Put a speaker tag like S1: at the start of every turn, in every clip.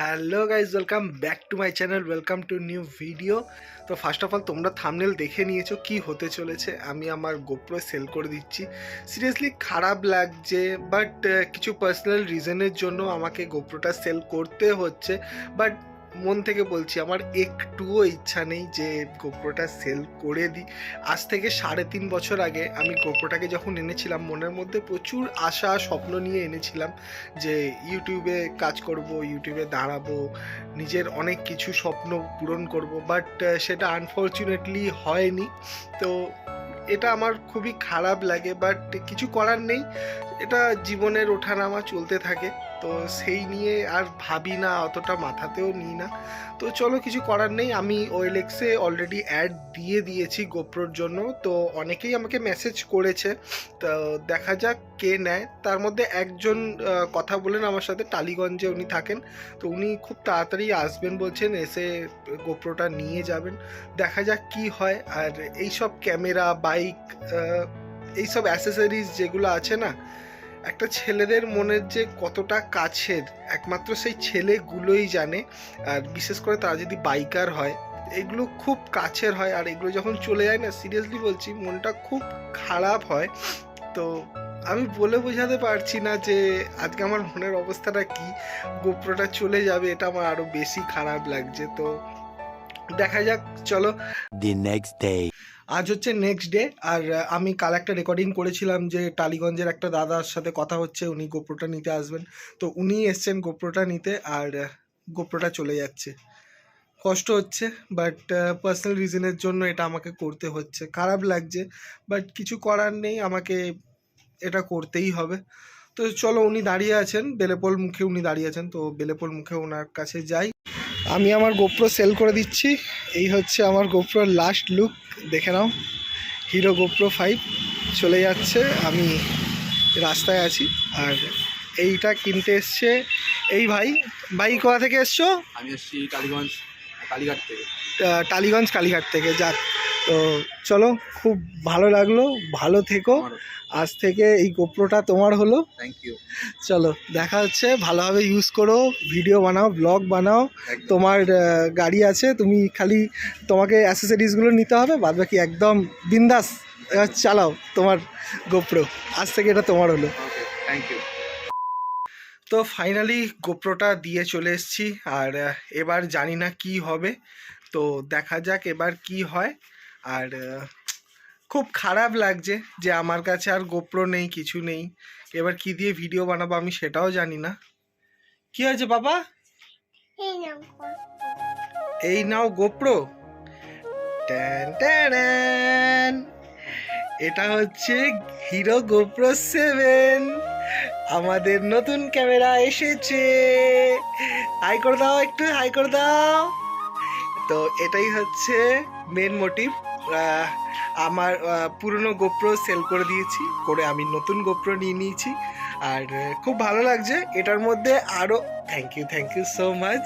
S1: Hello guys welcome back to my channel, welcome to new video. তো first of all, তোমরা thumbnail দেখে নিয়েছো কি হতে চলেছে, আমি আমার গোপ্রো সেল করে দিচ্ছি। সিরিয়াসলি খারাপ লাগছে, বাট কিছু পার্সোনাল রিজনের জন্য আমাকে গোপ্রোটা সেল করতে হচ্ছে, বাট মন থেকে বলছি, আমার একটুও ইচ্ছা নেই যে গোপ্রোটা সেল করে দিই। আজ থেকে সাড়ে তিন বছর আগে আমি গোপ্রোটাকে যখন এনেছিলাম, মনের মধ্যে প্রচুর আশা, স্বপ্ন নিয়ে এনেছিলাম যে ইউটিউবে কাজ করব ইউটিউবে দাঁড়াবো, নিজের অনেক কিছু স্বপ্ন পূরণ করব বাট সেটা আনফর্চুনেটলি হয়নি। তো এটা আমার খুবই খারাপ লাগে বাট কিছু করার নেই। এটা জীবনের ওঠানামা চলতে থাকে, তো সেই নিয়ে আর ভাবি না, অতটা মাথাতেও নিই না। তো চলো কিছু করার নেই, আমি ওয়েলেক্সে অলরেডি অ্যাড দিয়ে দিয়েছি গোপ্রোর জন্য, তো অনেকেই আমাকে মেসেজ করেছে। তো দেখা যাক কে নেয়। তার মধ্যে একজন কথা বলেন আমার সাথে, টালিগঞ্জে উনি থাকেন। তো উনি খুব তাড়াতাড়ি আসবেন বলছেন, এসে গোপ্রোটা নিয়ে যাবেন। দেখা যাক কি হয়, আর এইসব ক্যামেরা বাইক এইসব অ্যাসেসরিজ যেগুলো আছে না, একটা ছেলেদের মনের যে কতটা কাছের, একমাত্র সেই ছেলেগুলোই জানে। আর বিশেষ করে তারা যদি বাইকার হয়, এগুলো খুব কাছের হয়। আর এগুলো যখন চলে যায় না সিরিয়াসলি বলছি, মনটা খুব খারাপ হয়। তো আমি বলে বোঝাতে পারছি না যে আজকে আমার মনের অবস্থাটা কি, গোপ্রোটা চলে যাবে, এটা আমার আরও বেশি খারাপ লাগছে। তো দেখা যাক, চলো।
S2: The next day.
S1: আজ হচ্ছে নেক্সট ডে আর আমি কাল একটা রেকর্ডিং করেছিলাম যে টালিগঞ্জের একটা দাদার সাথে কথা হচ্ছে, উনি গোপ্রোটা নিতে আসবেন। তো উনি এসছেন গোপ্রোটা নিতে, আর গোপ্রোটা চলে যাচ্ছে। কষ্ট হচ্ছে বাট পার্সোনাল রিজনের জন্য এটা আমাকে করতে হচ্ছে। খারাপ লাগছে বাট কিছু করার নেই, আমাকে এটা করতেই হবে। তো চলো উনি দাঁড়িয়ে আছেন, বেলেপোল মুখে উনি দাঁড়িয়ে আছেন, তো বেলেপোল মুখে ওনার কাছে যাই। আমি আমার গোপ্রো সেল করে দিচ্ছি। এই হচ্ছে আমার গোপ্রোর লাস্ট লুক দেখে নাও। হিরো গোপ্রো ফাইভ চলে যাচ্ছে আমি রাস্তায় আছি। আর এইটা কিনতে এসছে এই ভাই ভাই কোথা থেকে এসছো?
S3: আমি এসছি টালিগঞ্জ কালীঘাট থেকে।
S1: টালিগঞ্জ কালীঘাট থেকে যাক। তো চলো খুব ভালো লাগল ভালো থেকো। আজ থেকে এই গোপ্রোটা তোমার হলো।
S3: থ্যাংক ইউ
S1: চলো দেখা হচ্ছে ভালোভাবে ইউজ করো ভিডিও বানাও ব্লগ বানাও। তোমার গাড়ি আছে তুমি খালি তোমাকে অ্যাসেসরিজগুলো নিতে হবে বাদ বাকি একদম বিন্দাস চালাও তোমার গোপ্রো। আজ থেকে এটা তোমার হলো।
S3: থ্যাংক ইউ
S1: তো ফাইনালি গোপ্রোটা দিয়ে চলে এসেছি আর এবার জানি না কি হবে। তো দেখা যাক এবার কি হয়। আর খুব খারাপ লাগছে যে আমার কাছে আর গোপ্রো নেই কিছু নেই। এবার কি দিয়ে ভিডিও বানাবো আমি সেটাও জানি না। কি হয়েছে বাবা? এই নাও গোপ্রো। এটা হচ্ছে হিরো গোপ্রো সেভেন আমাদের নতুন ক্যামেরা এসেছে। হাই করে দাও একটু হাই করে দাও। তো এটাই হচ্ছে মেন মোটিভ আমার পুরনো গোপ্রো সেল করে দিয়েছি, করে আমি নতুন গোপ্রো নিয়ে নিয়েছি। আর খুব ভালো লাগছে। এটার মধ্যে আরও thank you thank you so much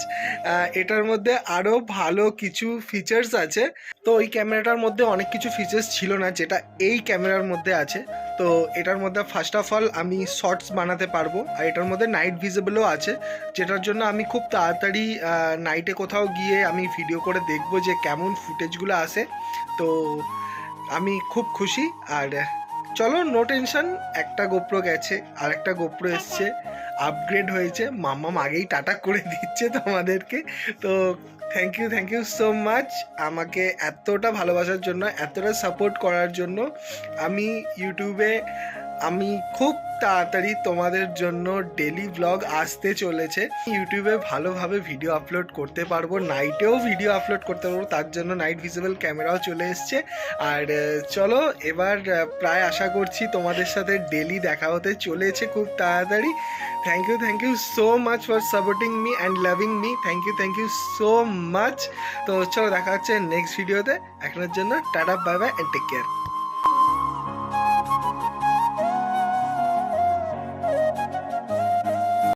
S1: এটার মধ্যে আরও ভালো কিছু ফিচার্স আছে। তো ওই ক্যামেরাটার মধ্যে অনেক কিছু ফিচার্স ছিল না, যেটা এই ক্যামেরার মধ্যে আছে। তো এটার মধ্যে ফার্স্ট অফ অল আমি শর্টস বানাতে পারব, আর এটার মধ্যে নাইট ভিজিবলও আছে। যেটার জন্য আমি খুব তাড়াতাড়ি নাইটে কোথাও গিয়ে আমি ভিডিও করে দেখব যে কেমন ফুটেজগুলো আসে তো আমি খুব খুশি, আর চলো নো টেনশন একটা গোপ্রো গেছে আর একটা গোপ্রো এসছে। আপগ্রেড হয়েছে। মাম্মাম আগেই টাটা করে দিচ্ছে তোমাদেরকে। তো thank you thank you so much আমাকে এতটা ভালোবাসার জন্য, এতটা সাপোর্ট করার জন্য। আমি ইউটিউবে আমি খুব তাড়াতাড়ি তোমাদের জন্য ডেলি ব্লগ আসতে চলেছে। ইউটিউবে ভালোভাবে ভিডিও আপলোড করতে পারব নাইটেও ভিডিও আপলোড করতে পারব, তার জন্য নাইট ভিজিবল ক্যামেরাও চলে এসছে। আর চলো এবার প্রায় আশা করছি তোমাদের সাথে ডেলি দেখা হতে চলেছে খুব তাড়াতাড়ি। Thank you thank you so much for supporting me and loving me thank you thank you so much তো চলো দেখা হচ্ছে নেক্সট ভিডিওতে এখনের জন্য tata bye bye and take care